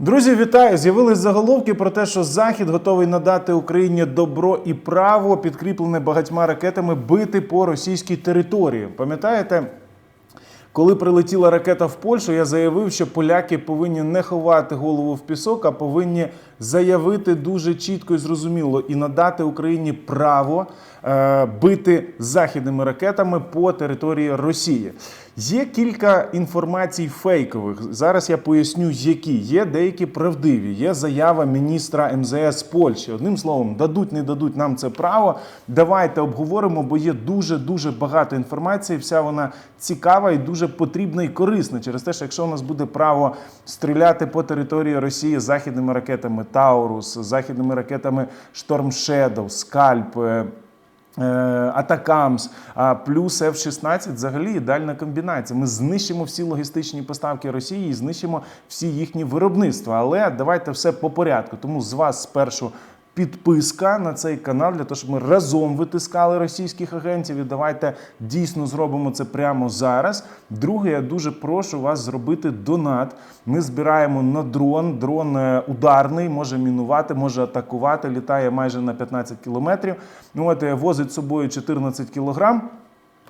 Друзі, вітаю! З'явились заголовки про те, що Захід готовий надати Україні добро і право, підкріплене багатьма ракетами, бити по російській території. Пам'ятаєте? Коли прилетіла ракета в Польщу, я заявив, що поляки повинні не ховати голову в пісок, а повинні заявити дуже чітко і зрозуміло і надати Україні право е, бити західними ракетами по території Росії. Є кілька інформацій фейкових. Зараз я поясню, які є деякі правдиві. Є заява міністра МЗС Польщі. Одним словом, дадуть, не дадуть нам це право. Давайте обговоримо, бо є дуже дуже багато інформації. Вся вона цікава і дуже потрібна і корисна через те, що якщо у нас буде право стріляти по території Росії західними ракетами Таурус, західними ракетами Шторм Шедов, Скальп. Атакамс, плюс F-16 взагалі ідеальна комбінація. Ми знищимо всі логістичні поставки Росії і знищимо всі їхні виробництва. Але давайте все по порядку. Тому з вас спершу. Підписка на цей канал для того, щоб ми разом витискали російських агентів. І давайте дійсно зробимо це прямо зараз. Друге, я дуже прошу вас зробити донат. Ми збираємо на дрон. Дрон е, ударний, може мінувати, може атакувати. Літає майже на 15 кілометрів. Ну от е, возить з собою 14 кілограм.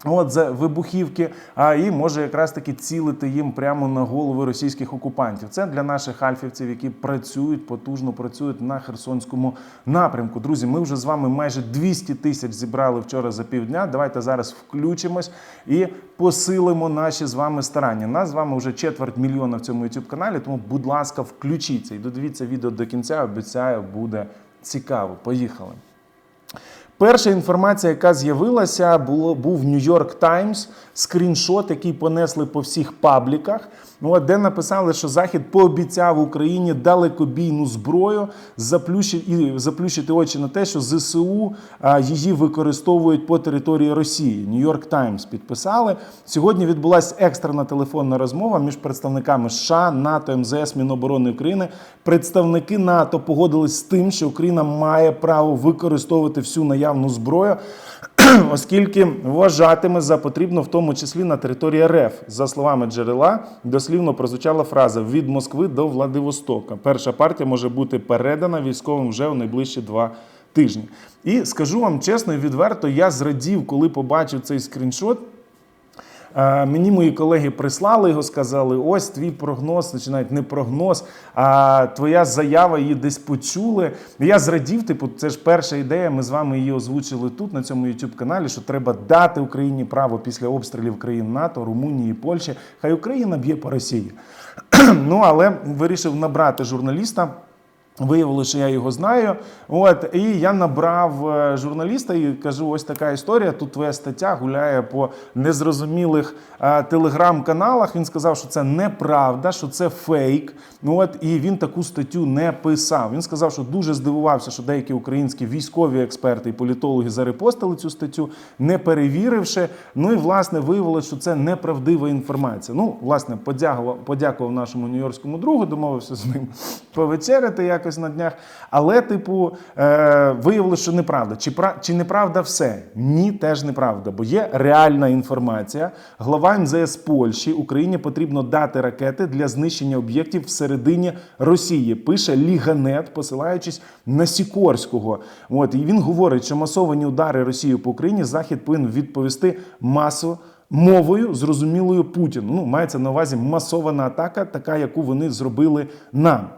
От за вибухівки, а і може якраз таки цілити їм прямо на голови російських окупантів. Це для наших альфівців, які працюють потужно працюють на Херсонському напрямку. Друзі, ми вже з вами майже 200 тисяч зібрали вчора за півдня. Давайте зараз включимось і посилимо наші з вами старання. Нас з вами вже четверть мільйона в цьому youtube каналі. Тому, будь ласка, включіться і додивіться відео до кінця. Обіцяю, буде цікаво. Поїхали. Перша інформація, яка з'явилася, було був Нью-Йорк Таймс, скріншот, який понесли по всіх пабліках. Ну, де написали, що Захід пообіцяв Україні далекобійну зброю, заплющити, і заплющити очі на те, що ЗСУ її використовують по території Росії. Нью-Йорк Таймс підписали. Сьогодні відбулася екстрена телефонна розмова між представниками США, НАТО, МЗС, Міноборони України. Представники НАТО погодились з тим, що Україна має право використовувати всю наявну зброю. Оскільки вважатиме за потрібно, в тому числі на території РФ. За словами джерела, дослівно прозвучала фраза від Москви до Владивостока. Перша партія може бути передана військовим вже у найближчі два тижні. І скажу вам чесно і відверто, я зрадів, коли побачив цей скріншот. Е, Мені мої колеги прислали його, сказали: ось твій прогноз, чи навіть не прогноз, а твоя заява її десь почули. Я зрадів, типу, це ж перша ідея. Ми з вами її озвучили тут, на цьому youtube каналі, що треба дати Україні право після обстрілів країн НАТО, Румунії, Польщі. Хай Україна б'є по Росії. ну але вирішив набрати журналіста. Виявилося, що я його знаю. От і я набрав е, журналіста і кажу: ось така історія. Тут твоя стаття гуляє по незрозумілих е, телеграм-каналах. Він сказав, що це неправда, що це фейк. От і він таку статтю не писав. Він сказав, що дуже здивувався, що деякі українські військові експерти і політологи зарепостили цю статтю, не перевіривши. Ну і власне виявилося, що це неправдива інформація. Ну, власне, подякував, подякував нашому нью-йоркському другу, домовився з ним повечеряти якось на днях. Але, типу, е, виявилося, що неправда. Чи, чи неправда все? Ні, теж неправда, бо є реальна інформація. Глава МЗС Польщі Україні потрібно дати ракети для знищення об'єктів всередині Росії. Пише Ліганет, посилаючись на Сікорського. От і він говорить, що масовані удари Росії по Україні Захід повинен відповісти масово. Мовою зрозумілою Путіну. Ну, мається на увазі масована атака, така, яку вони зробили нам.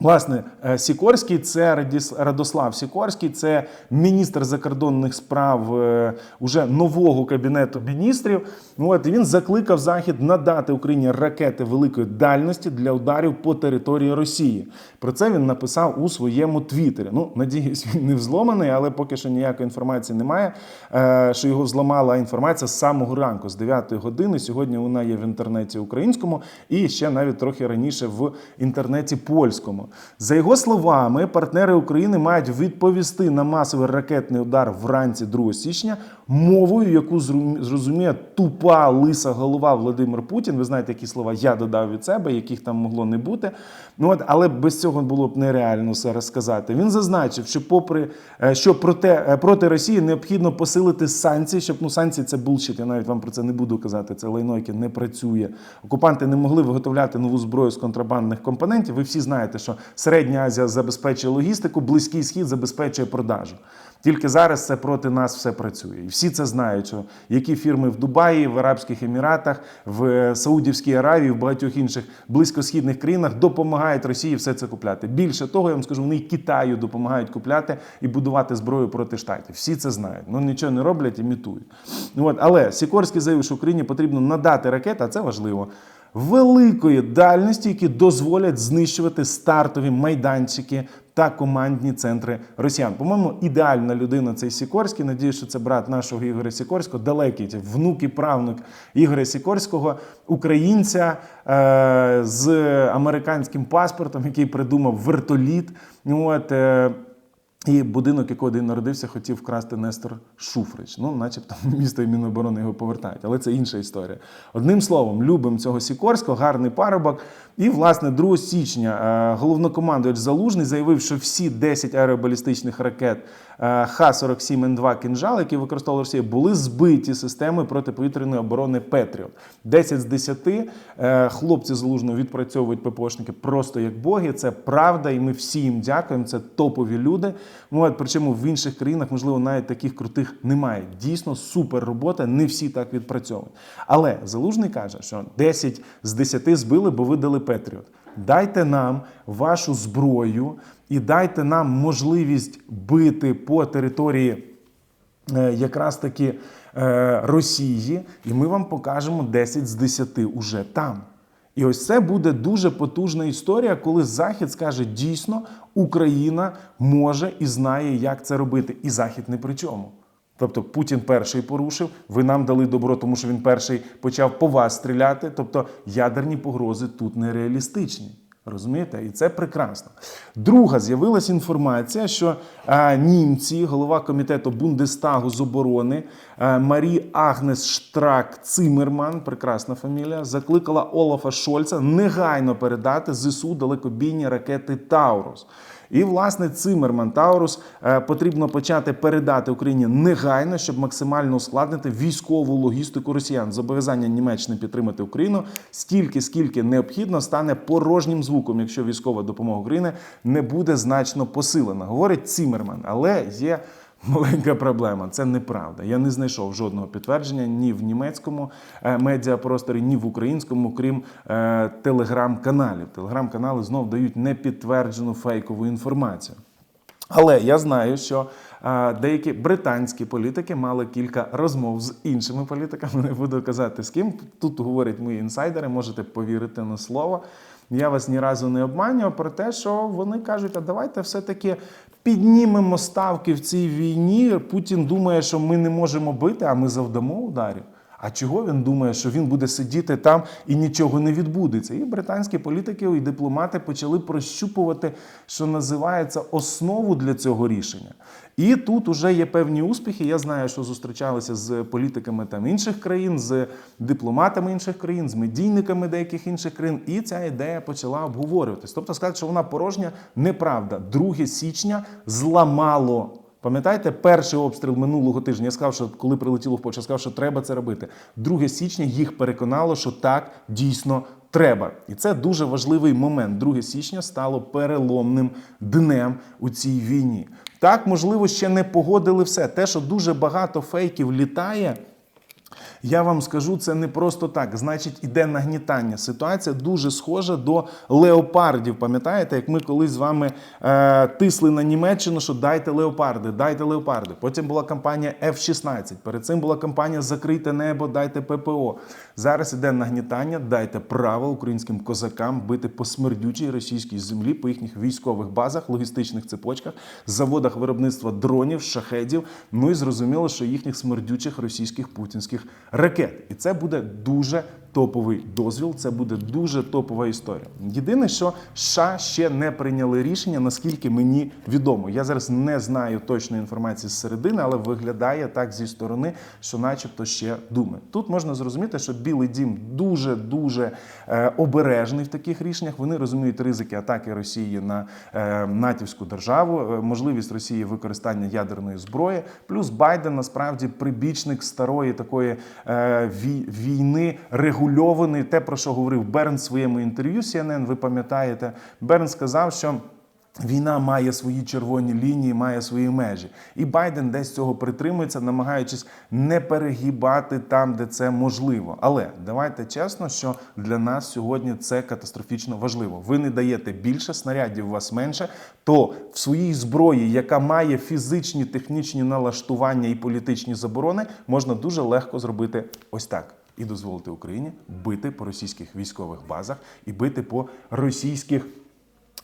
Власне, е, Сікорський це Радослав Сікорський, це міністр закордонних справ е, уже нового кабінету міністрів. От він закликав Захід надати Україні ракети великої дальності для ударів по території Росії. Про це він написав у своєму твіттері. Ну, надіюсь, він не взломаний, але поки що ніякої інформації немає. е, Що його взламала інформація з самого ранку, з 9 години. Сьогодні вона є в інтернеті українському і ще навіть трохи раніше в інтернеті польському. За його словами, партнери України мають відповісти на масовий ракетний удар вранці 2 січня мовою, яку зрозуміє тупа лиса голова Володимир Путін. Ви знаєте, які слова я додав від себе, яких там могло не бути. Ну от, але без цього було б нереально все розказати. Він зазначив, що попри е, що проте е, проти Росії необхідно посилити санкції, щоб ну санкції це булшіт. Я навіть вам про це не буду казати. Це лайно, яке не працює. Окупанти не могли виготовляти нову зброю з контрабандних компонентів. Ви всі знаєте, що Середня Азія забезпечує логістику, Близький Схід забезпечує продажу. Тільки зараз це проти нас все працює. І всі це знають, що які фірми в Дубаї, в Арабських Еміратах, в Саудівській Аравії, в багатьох інших близькосхідних країнах допомагають Росії все це купляти. Більше того, я вам скажу, вони і Китаю допомагають купляти і будувати зброю проти штатів. Всі це знають. Ну нічого не роблять, імітують. Ну, от, але Сікорський заявив, що Україні потрібно надати ракети, а це важливо. Великої дальності, які дозволять знищувати стартові майданчики та командні центри росіян. По-моєму, ідеальна людина цей Сікорський. Надію, що це брат нашого Ігоря Сікорського, далекий внук і правнук Ігоря Сікорського, українця е- з американським паспортом, який придумав вертоліт. От, е- і будинок, якого він народився, хотів вкрасти Нестор Шуфрич. Ну, начебто, місто і Міноборони його повертають, але це інша історія. Одним словом, любим цього Сікорського, гарний парубок. І, власне, 2 січня е, головнокомандувач Залужний заявив, що всі 10 аеробалістичних ракет Х-47Н2 «Кинжал», які використовувала Росія, були збиті системою протиповітряної оборони Петріот. 10 з 10 е, хлопці Залужного відпрацьовують ППОшники просто як боги. Це правда, і ми всі їм дякуємо. Це топові люди. Ну, причому в інших країнах, можливо, навіть таких крутих немає. Дійсно, супер робота, не всі так відпрацьовують. Але Залужний каже, що 10 з 10 збили, бо видали Петріот. Дайте нам вашу зброю і дайте нам можливість бити по території е, якраз таки е, Росії, і ми вам покажемо 10 з 10 уже там. І ось це буде дуже потужна історія, коли Захід скаже дійсно, Україна може і знає, як це робити. І Захід не при чому. Тобто Путін перший порушив, ви нам дали добро, тому що він перший почав по вас стріляти. Тобто ядерні погрози тут нереалістичні. Розумієте? І це прекрасно. Друга з'явилася інформація, що а, німці, голова комітету Бундестагу з оборони а, Марі Агнес Штрак Цимерман, прекрасна фамілія, закликала Олафа Шольца негайно передати ЗСУ далекобійні ракети Таурус. І власне Циммерман Таурус е, потрібно почати передати Україні негайно, щоб максимально ускладнити військову логістику росіян. Зобов'язання Німеччини підтримати Україну стільки, скільки необхідно, стане порожнім звуком, якщо військова допомога України не буде значно посилена. Говорить Цимерман, але є. Маленька проблема, це неправда. Я не знайшов жодного підтвердження ні в німецькому е, медіапросторі, ні в українському, крім е, телеграм-каналів. Телеграм-канали знов дають непідтверджену фейкову інформацію. Але я знаю, що е, деякі британські політики мали кілька розмов з іншими політиками. Не буду казати з ким. Тут говорять мої інсайдери, можете повірити на слово. Я вас ні разу не обманював про те, що вони кажуть, а давайте все-таки піднімемо ставки в цій війні. Путін думає, що ми не можемо бити, а ми завдамо ударів. А чого він думає, що він буде сидіти там і нічого не відбудеться? І британські політики і дипломати почали прощупувати, що називається основу для цього рішення. І тут вже є певні успіхи. Я знаю, що зустрічалися з політиками там інших країн, з дипломатами інших країн, з медійниками деяких інших країн. І ця ідея почала обговорюватись. Тобто сказати, що вона порожня, неправда. 2 січня зламало. Пам'ятаєте, перший обстріл минулого тижня? Я сказав, що коли прилетіло в Польщу, я сказав, що треба це робити. 2 січня їх переконало, що так дійсно треба. І це дуже важливий момент. 2 січня стало переломним днем у цій війні. Так, можливо, ще не погодили все. Те, що дуже багато фейків літає. Я вам скажу, це не просто так. Значить, іде нагнітання. Ситуація дуже схожа до леопардів. Пам'ятаєте, як ми колись з вами е, тисли на Німеччину, що дайте леопарди, дайте леопарди. Потім була кампанія F-16. Перед цим була кампанія Закрийте небо, дайте ППО. Зараз іде нагнітання, дайте право українським козакам бити по смердючій російській землі, по їхніх військових базах, логістичних цепочках, заводах виробництва дронів, шахедів. Ну і зрозуміло, що їхніх смердючих російських путінських ракет. І це буде дуже топовий дозвіл. Це буде дуже топова історія. Єдине, що США ще не прийняли рішення, наскільки мені відомо. Я зараз не знаю точної інформації з середини, але виглядає так зі сторони, що, начебто, ще думає. Тут можна зрозуміти, що Білий Дім дуже дуже е, обережний в таких рішеннях. Вони розуміють ризики атаки Росії на е, натівську державу, е, можливість Росії використання ядерної зброї. Плюс Байден насправді прибічник старої такої е, вій- війни регульований. Те про що говорив Берн в своєму інтерв'ю CNN, Ви пам'ятаєте, Берн сказав, що. Війна має свої червоні лінії, має свої межі, і Байден десь цього притримується, намагаючись не перегибати там, де це можливо. Але давайте чесно, що для нас сьогодні це катастрофічно важливо. Ви не даєте більше снарядів, у вас менше. То в своїй зброї, яка має фізичні, технічні налаштування і політичні заборони, можна дуже легко зробити ось так. І дозволити Україні бити по російських військових базах і бити по російських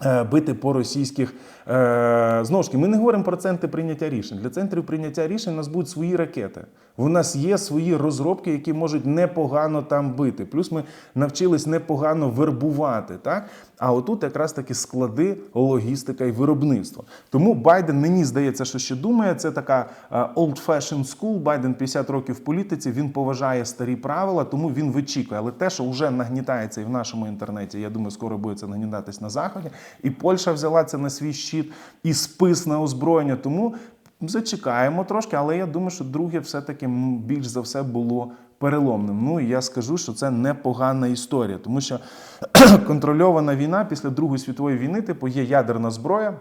Е, бити по російських е, знову ж таки, ми не говоримо про центри прийняття рішень. Для центрів прийняття рішень у нас будуть свої ракети. У нас є свої розробки, які можуть непогано там бити. Плюс ми навчились непогано вербувати. Так? А отут якраз таки склади, логістика і виробництво. Тому Байден, мені здається, що ще думає. Це така е, old-fashioned school. Байден 50 років в політиці. Він поважає старі правила, тому він вичікує. Але те, що вже нагнітається і в нашому інтернеті, я думаю, скоро буде це нагнітатись на заході. І Польща взяла це на свій щит, і спис на озброєння. Тому зачекаємо трошки, але я думаю, що друге все-таки більш за все було переломним. Ну і я скажу, що це непогана історія, тому що контрольована війна після Другої світової війни, типу, є ядерна зброя.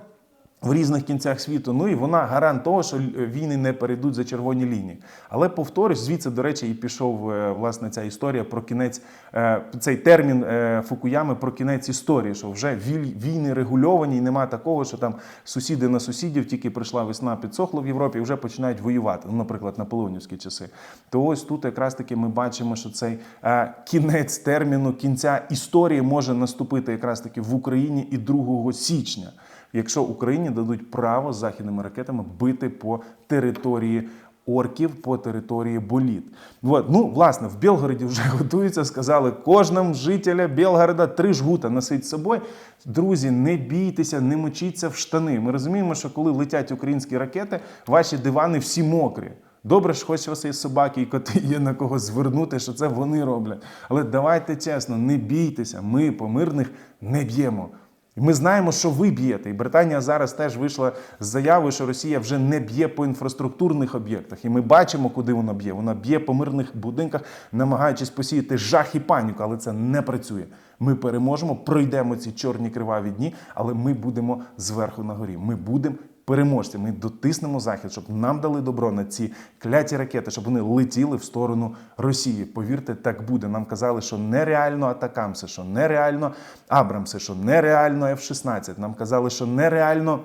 В різних кінцях світу, ну і вона гарант того, що війни не перейдуть за червоні лінії. Але повторюсь, звідси, до речі, і пішов е, власне ця історія про кінець, е, цей термін е, Фукуями про кінець історії, що вже війни регульовані, і нема такого, що там сусіди на сусідів, тільки прийшла весна, підсохло в Європі, і вже починають воювати. Ну, наприклад, наполеонівські часи. То ось тут якраз таки ми бачимо, що цей е, кінець терміну, кінця історії може наступити якраз таки в Україні і 2 січня якщо Україні дадуть право західними ракетами бити по території орків, по території боліт. От. Ну, власне, в Білгороді вже готуються, сказали, кожному жителя Білгорода три жгута носить з собою. Друзі, не бійтеся, не мочіться в штани. Ми розуміємо, що коли летять українські ракети, ваші дивани всі мокрі. Добре, що хоч у вас є собаки і коти, є на кого звернути, що це вони роблять. Але давайте чесно, не бійтеся, ми по мирних не б'ємо. І Ми знаємо, що ви б'єте. І Британія зараз теж вийшла з заявою, що Росія вже не б'є по інфраструктурних об'єктах. І ми бачимо, куди вона б'є. Вона б'є по мирних будинках, намагаючись посіяти жах і паніку, але це не працює. Ми переможемо, пройдемо ці чорні криваві дні, але ми будемо зверху на горі. Ми будемо переможці. Ми дотиснемо захід, щоб нам дали добро на ці кляті ракети, щоб вони летіли в сторону Росії. Повірте, так буде. Нам казали, що нереально атакамси, що нереально Абрамси, що нереально F-16. Нам казали, що нереально.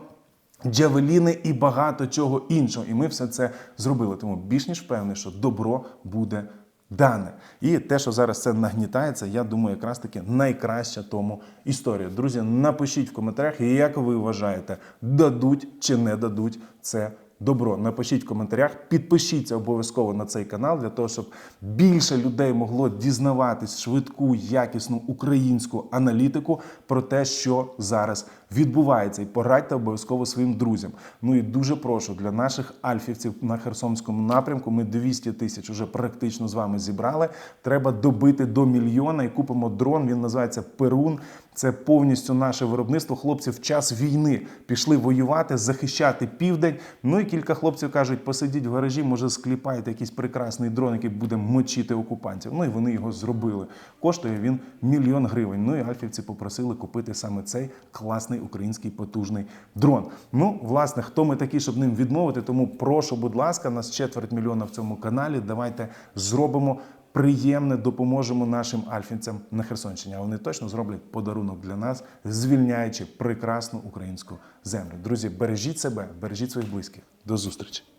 Джавеліни і багато чого іншого. І ми все це зробили. Тому більш ніж впевнений, що добро буде дане. І те, що зараз це нагнітається, я думаю, якраз таки найкраща тому історія. Друзі, напишіть в коментарях, як ви вважаєте, дадуть чи не дадуть це добро. Напишіть в коментарях, підпишіться обов'язково на цей канал для того, щоб більше людей могло дізнаватись швидку, якісну українську аналітику про те, що зараз відбувається. І порадьте обов'язково своїм друзям. Ну і дуже прошу для наших альфівців на Херсонському напрямку. Ми 200 тисяч вже практично з вами зібрали. Треба добити до мільйона і купимо дрон. Він називається Перун. Це повністю наше виробництво. Хлопці в час війни пішли воювати, захищати південь. Ну і кілька хлопців кажуть, посидіть в гаражі, може скліпаєте якийсь прекрасний дрон, який буде мочити окупантів. Ну і вони його зробили. Коштує він мільйон гривень. Ну і альфівці попросили купити саме цей класний український потужний дрон. Ну, власне, хто ми такі, щоб ним відмовити? Тому прошу, будь ласка, нас четверть мільйона в цьому каналі. Давайте зробимо приємне, допоможемо нашим альфінцям на Херсонщині. А вони точно зроблять подарунок для нас, звільняючи прекрасну українську землю. Друзі, бережіть себе, бережіть своїх близьких. До зустрічі!